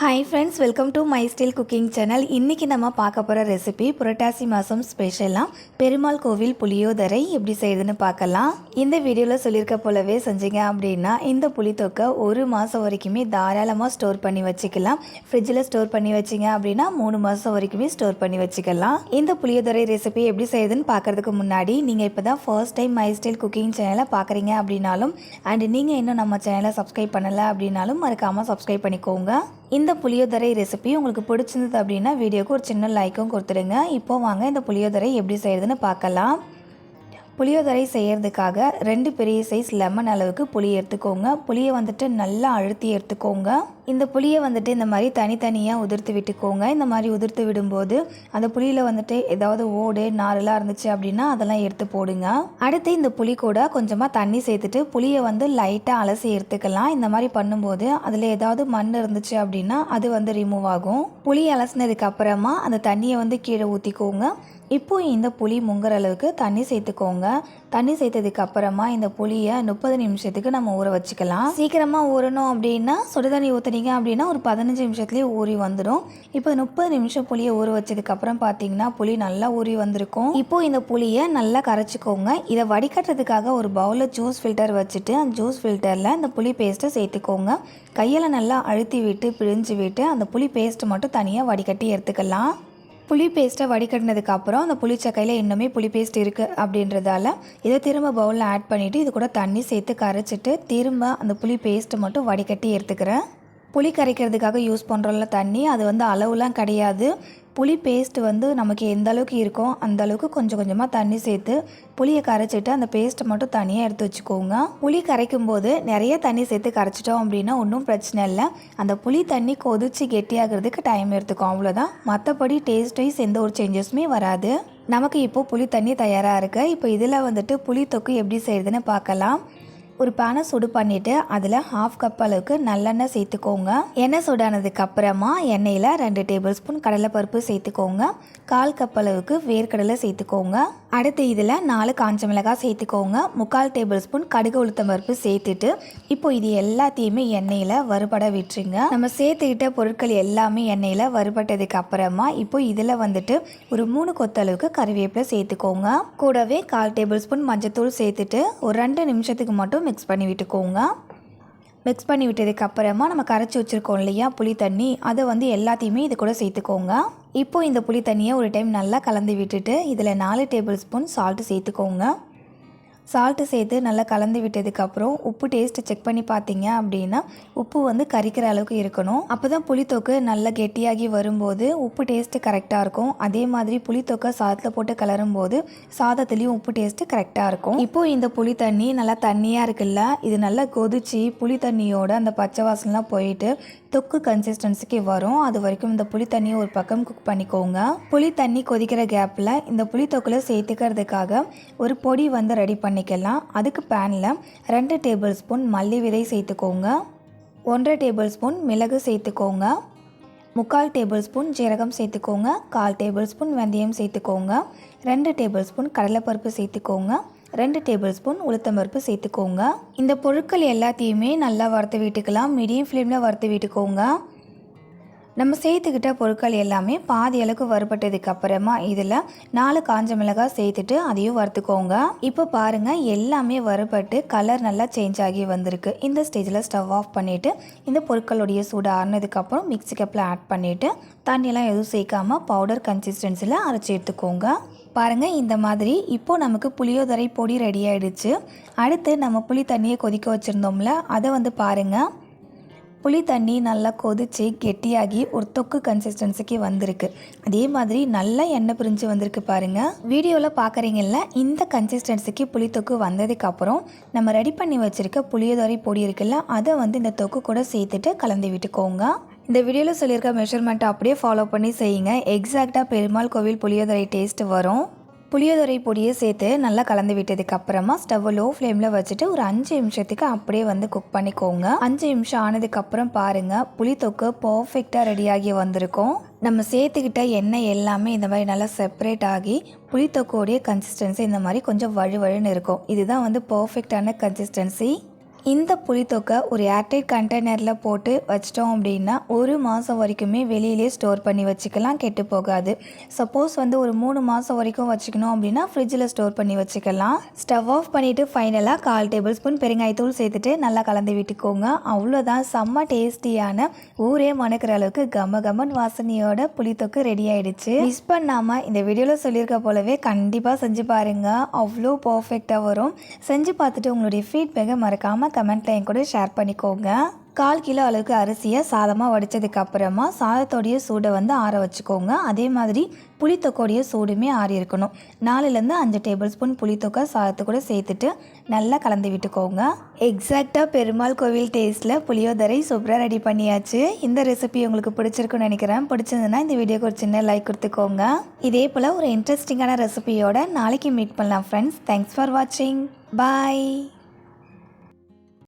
Hi friends welcome to my style cooking channel இன்றைக்கி நம்ம பார்க்க போகிற ரெசிபி புரட்டாசி மாதம் ஸ்பெஷலாக பெருமாள் கோவில் புளியோதரை எப்படி செய்யுதுன்னு பார்க்கலாம். இந்த வீடியோவில் சொல்லியிருக்க போலவே செஞ்சீங்க அப்படின்னா இந்த புளித்தொக்கை ஒரு மாதம் வரைக்குமே தாராளமாக ஸ்டோர் பண்ணி வச்சுக்கலாம். ஃப்ரிட்ஜில் ஸ்டோர் பண்ணி வச்சிங்க அப்படின்னா மூணு மாதம் வரைக்குமே ஸ்டோர் பண்ணி வச்சுக்கலாம். இந்த புளியோதரை ரெசிபி எப்படி செய்யுதுன்னு பார்க்கறதுக்கு முன்னாடி நீங்கள் இப்போ தான் first time my style cooking சேனலை பார்க்குறீங்க அப்படின்னாலும் அண்ட் நீங்கள் இன்னும் நம்ம சேனலை சப்ஸ்கிரைப் பண்ணலை அப்படின்னாலும் மறக்காமல் சப்ஸ்கிரைப் பண்ணிக்கோங்க. இந்த புளியோதரை ரெசிபி உங்களுக்கு பிடிச்சிருந்தது அப்படின்னா வீடியோக்கு ஒரு சின்ன லைக்கும் கொடுத்துடுங்க. இப்போ வாங்க இந்த புளியோதரை எப்படி செய்கிறதுன்னு பார்க்கலாம். புளியோதரை செய்கிறதுக்காக ரெண்டு பெரிய சைஸ் லெமன் அளவுக்கு புளி எடுத்துக்கோங்க. புளியை வந்துட்டு நல்லா அழுத்தி எடுத்துக்கோங்க. இந்த புளியை வந்துட்டு இந்த மாதிரி தனித்தனியாக உதிர்த்து விட்டுக்கோங்க. இந்த மாதிரி உதிர்த்து விடும்போது அந்த புளியில் வந்துட்டு ஏதாவது ஓடு நாரெல்லாம் இருந்துச்சு அப்படின்னா அதெல்லாம் எடுத்து போடுங்க. அடுத்து இந்த புளி கூட கொஞ்சமாக தண்ணி சேர்த்துட்டு புளியை வந்து லைட்டாக அலசி எடுத்துக்கலாம். இந்த மாதிரி பண்ணும்போது அதில் ஏதாவது மண் இருந்துச்சு அப்படின்னா அது வந்து ரிமூவ் ஆகும். புளி அலசினதுக்கு அப்புறமா அந்த தண்ணியை வந்து கீழே ஊற்றிக்கோங்க இப்போ இந்த புளி முங்குற அளவுக்கு தண்ணி சேர்த்துக்கோங்க. தண்ணி சேர்த்ததுக்கு அப்புறமா இந்த புளியை முப்பது நிமிஷத்துக்கு நம்ம ஊற வச்சுக்கலாம். சீக்கிரமாக ஊறணும் அப்படின்னா சுடு தண்ணி ஊற்றுனீங்க அப்படின்னா ஒரு பதினஞ்சு நிமிஷத்துலேயே ஊறி வந்துடும் இப்போ முப்பது நிமிஷம் புளியை ஊற வச்சதுக்கு அப்புறம் பார்த்தீங்கன்னா புளி நல்லா ஊறி வந்திருக்கும். இப்போ இந்த புளியை நல்லா கரைச்சிக்கோங்க. இதை வடிகட்டுறதுக்காக ஒரு பவுலில் ஜூஸ் ஃபில்டர் வச்சுட்டு அந்த ஜூஸ் ஃபில்டரில் இந்த புளி பேஸ்ட்டை சேர்த்துக்கோங்க. கையில் நல்லா அழுத்தி விட்டு பிழிஞ்சு விட்டு அந்த புளி பேஸ்ட்டு மட்டும் தனியாக வடிகட்டி எடுத்துக்கலாம். புளி பேஸ்ட்டை வடிகட்டினதுக்கு அப்புறம் அந்த புளிச்சக்கையில் இன்னுமே புளி பேஸ்ட் இருக்குது அப்படின்றதால இதை திரும்ப பவுலில் ஆட் பண்ணிவிட்டு இது கூட தண்ணி சேர்த்து கரைச்சிட்டு திரும்ப அந்த புளி பேஸ்ட்டை மட்டும் வடிகட்டி எடுத்துக்கிறேன். புளி கரைக்கிறதுக்காக யூஸ் பண்ணுறோம்ல தண்ணி அது வந்து அளவுலாம் கிடையாது. புளி பேஸ்ட் வந்து நமக்கு எந்த அளவுக்கு இருக்கோ அந்த அளவுக்கு கொஞ்சம் கொஞ்சமாக தண்ணி சேர்த்து புளியை கரைச்சிட்டு அந்த பேஸ்ட்டை மட்டும் தனியாக எடுத்து வச்சுக்கோங்க. புளி கரைக்கும் போது நிறைய தண்ணி சேர்த்து கரைச்சிட்டோம் அப்படின்னா ஒன்றும் பிரச்சனை இல்லை. அந்த புளி தண்ணி கொதிச்சு கெட்டியாகிறதுக்கு டைம் எடுத்துக்கும். அவ்வளோதான் மற்றபடி டேஸ்ட் எந்த ஒரு சேஞ்சஸுமே வராது. நமக்கு இப்போது புளி தண்ணி தயாராக இருக்குது இப்போ இதில் வந்துட்டு புளி தொக்கு எப்படி செய்யுதுன்னு பார்க்கலாம். ஒரு பேனை சுடு பண்ணிவிட்டு அதில் ஹாஃப் கப் அளவுக்கு நல்லெண்ணெய் சேர்த்துக்கோங்க. எண்ணெய் சுடானதுக்கு அப்புறமா எண்ணெயில் ரெண்டு டேபிள் ஸ்பூன் கடலைப்பருப்பு சேர்த்துக்கோங்க. கால் கப் அளவுக்கு வேர்க்கடலை சேர்த்துக்கோங்க. அடுத்து இதில் நாலு காஞ்ச மிளகாய் சேர்த்துக்கோங்க. முக்கால் டேபிள் ஸ்பூன் கடுகு உளுத்தம் பருப்பு சேர்த்துட்டு இப்போ இது எல்லாத்தையுமே எண்ணெயில் வறுபட விட்டுருங்க. நம்ம சேர்த்துக்கிட்ட பொருட்கள் எல்லாமே எண்ணெயில் வறுபட்டதுக்கு அப்புறமா இப்போ இதில் வந்துட்டு ஒரு மூணு கொத்தளவுக்கு கருவேப்பிலை சேர்த்துக்கோங்க. கூடவே கால் டேபிள் ஸ்பூன் மஞ்சத்தூள் சேர்த்துட்டு ஒரு ரெண்டு நிமிஷத்துக்கு மட்டும் மிக்ஸ் பண்ணி விட்டுக்கோங்க. மிக்ஸ் பண்ணி விட்டதுக்கப்புறமா நம்ம கரைச்சி வச்சுருக்கோம் இல்லையா புளி தண்ணி. அதை வந்து எல்லாத்தையுமே இது கூட சேர்த்துக்கோங்க. இப்போது இந்த புளி தண்ணியை ஒரு டைம் நல்லா கலந்து விட்டுட்டு இதில் நாலு டேபிள் ஸ்பூன் சால்ட்டு சேர்த்துக்கோங்க. சால்ட்டு சேர்த்து நல்லா கலந்து விட்டதுக்கப்புறம் உப்பு டேஸ்ட்டு செக் பண்ணி பார்த்தீங்க அப்படின்னா உப்பு வந்து கரிக்கிற அளவுக்கு இருக்கணும். அப்போ தான் புளித்தொக்கு நல்லா கெட்டியாகி வரும்போது உப்பு டேஸ்ட்டு கரெக்டாக இருக்கும். அதே மாதிரி புளித்தொக்கை சாதத்தில் போட்டு கலரும் போது சாதத்துலேயும் உப்பு டேஸ்ட்டு கரெக்டாக இருக்கும். இப்போது இந்த புளி தண்ணி நல்லா தண்ணியாக இருக்குல்ல இது நல்லா கொதிச்சு புளி தண்ணியோட அந்த பச்சை வாசனெலாம் போயிட்டு தொக்கு கன்சிஸ்டன்சிக்கு வரும். அது வரைக்கும் இந்த புளி தண்ணியை ஒரு பக்கம் குக் பண்ணிக்கோங்க. புளி தண்ணி கொதிக்கிற கேப்பில் இந்த புளித்தொக்கில் சேர்த்துக்கிறதுக்காக ஒரு பொடி வந்து ரெடி பண்ணி பண்ணிக்கலாம் அதுக்கு பேனில் ரெண்டு டேபிள் ஸ்பூன் மல்லி விதை சேர்த்துக்கோங்க. ஒன்றரை டேபிள் ஸ்பூன் மிளகு சேர்த்துக்கோங்க. முக்கால் டேபிள் ஸ்பூன் ஜீரகம் சேர்த்துக்கோங்க. கால் டேபிள் ஸ்பூன் வெந்தயம் சேர்த்துக்கோங்க. ரெண்டு டேபிள் ஸ்பூன் கடலைப்பருப்பு சேர்த்துக்கோங்க. ரெண்டு டேபிள் ஸ்பூன் உளுத்தம்பருப்பு சேர்த்துக்கோங்க. இந்த பொருட்கள் எல்லாத்தையுமே நல்லா வறுத்து விட்டுக்கலாம். மீடியம் ஃப்ளேமில் வறுத்து விட்டுக்கோங்க. நம்ம சேர்த்துக்கிட்ட பொருட்கள் எல்லாமே பாதி அளவுக்கு வறுபட்டதுக்கு அப்புறமா இதில் நாலு காஞ்ச மிளகாய் சேர்த்துட்டு அதையும் வறுத்துக்கோங்க. இப்போ பாருங்கள் எல்லாமே வறுபட்டு கலர் நல்லா சேஞ்ச் ஆகி வந்திருக்கு. இந்த ஸ்டேஜில் ஸ்டவ் ஆஃப் பண்ணிவிட்டு இந்த பொருட்களுடைய சூடு ஆறுனதுக்கப்புறம் மிக்சி கப்பில் ஆட் பண்ணிவிட்டு தண்ணியெல்லாம் எதுவும் சேர்க்காம பவுடர் கன்சிஸ்டன்சியில் அரைச்சி எடுத்துக்கோங்க. பாருங்கள் இந்த மாதிரி இப்போது நமக்கு புளியோதரை பொடி ரெடி ஆகிடுச்சு அடுத்து நம்ம புளி தண்ணியை கொதிக்க வச்சுருந்தோம்ல அதை வந்து பாருங்கள் புளி தண்ணி நல்லா கொதித்து கெட்டியாகி ஒரு தொக்கு கன்சிஸ்டன்சிக்கு வந்திருக்கு. அதே மாதிரி நல்லா எண்ணெய் பிரிஞ்சு வந்திருக்கு பாருங்கள் வீடியோவில் பார்க்குறீங்கல்ல இந்த கன்சிஸ்டன்சிக்கு புளி தொக்கு வந்ததுக்கப்புறம் நம்ம ரெடி பண்ணி வச்சுருக்க புளியோதரை பொடி இருக்குல்ல அதை வந்து இந்த தொக்கு கூட சேர்த்துட்டு கலந்து விட்டுக்கோங்க. இந்த வீடியோவில் சொல்லியிருக்க மெஷர்மெண்ட்டை அப்படியே ஃபாலோ பண்ணி செய்யுங்க. எக்ஸாக்டாக பெருமாள் கோவில் புளியோதரை டேஸ்ட் வரும். புளியோதரை பொடியை சேர்த்து நல்லா கலந்து விட்டதுக்கு அப்புறமா ஸ்டவ் லோ ஃப்ளேமில் வச்சுட்டு ஒரு அஞ்சு நிமிஷத்துக்கு அப்படியே வந்து குக் பண்ணிக்கோங்க. அஞ்சு நிமிஷம் ஆனதுக்கப்புறம் பாருங்கள் புளி தொக்கு பர்ஃபெக்டாக ரெடியாகி வந்திருக்கும். நம்ம சேர்த்துக்கிட்ட எண்ணெய் எல்லாமே இந்த மாதிரி நல்லா செப்பரேட் ஆகி புளித்தொக்கோடைய கன்சிஸ்டன்சி இந்த மாதிரி கொஞ்சம் வழுவழுன்னு இருக்கும். இதுதான் வந்து பர்ஃபெக்டான கன்சிஸ்டன்சி இந்த புளித்தொக்கை ஒரு ஏர்டைட் கண்டெய்னரில் போட்டு வச்சிட்டோம் அப்படின்னா ஒரு மாதம் வரைக்குமே வெளியிலே ஸ்டோர் பண்ணி வச்சுக்கலாம் கெட்டு போகாது. சப்போஸ் வந்து ஒரு மூணு மாதம் வரைக்கும் வச்சுக்கணும் அப்படின்னா ஃப்ரிட்ஜில் ஸ்டோர் பண்ணி வச்சுக்கலாம். ஸ்டவ் ஆஃப் பண்ணிவிட்டு ஃபைனலாக கால் டேபிள் ஸ்பூன் பெருங்காயத்தூள் சேர்த்துட்டு நல்லா கலந்து விட்டுக்கோங்க. அவ்வளோதான் செம்ம டேஸ்டியான ஊரே மணக்கிற அளவுக்கு கம கமன் வாசனையோட புளித்தொக்கு ரெடி ஆகிடுச்சு மிஸ் பண்ணாமல் இந்த வீடியோவில் சொல்லியிருக்க போலவே கண்டிப்பாக செஞ்சு பாருங்கள் அவ்வளோ பர்ஃபெக்டாக வரும். செஞ்சு பார்த்துட்டு உங்களுடைய ஃபீட்பேக்கை மறக்காமல் கமெண்ட்டில் என் கூட ஷேர் பண்ணிக்கோங்க. கால் கிலோ அளவுக்கு அரிசியை சாதமாக வடித்ததுக்கு அப்புறமா சாதத்தோடைய சூடை வந்து ஆற வச்சுக்கோங்க. அதே மாதிரி புளித்தொக்கோடைய சூடுமே ஆறி இருக்கணும். நாலுலேருந்து அஞ்சு டேபிள் ஸ்பூன் புளித்தொக்கை சாதத்து கூட சேர்த்துட்டு நல்லா கலந்து விட்டுக்கோங்க. எக்ஸாக்டாக பெருமாள் கோவில் டேஸ்ட்டில் புளியோதரை சூப்பராக ரெடி பண்ணியாச்சு. இந்த ரெசிபி உங்களுக்கு பிடிச்சிருக்குன்னு நினைக்கிறேன். பிடிச்சிருந்ததுன்னா இந்த வீடியோக்கு ஒரு சின்ன லைக் கொடுத்துக்கோங்க. இதே போல் ஒரு இன்ட்ரெஸ்டிங்கான ரெசிபியோட நாளைக்கு மீட் பண்ணலாம் ஃப்ரெண்ட்ஸ் தேங்க்ஸ் ஃபார் வாட்சிங் பாய்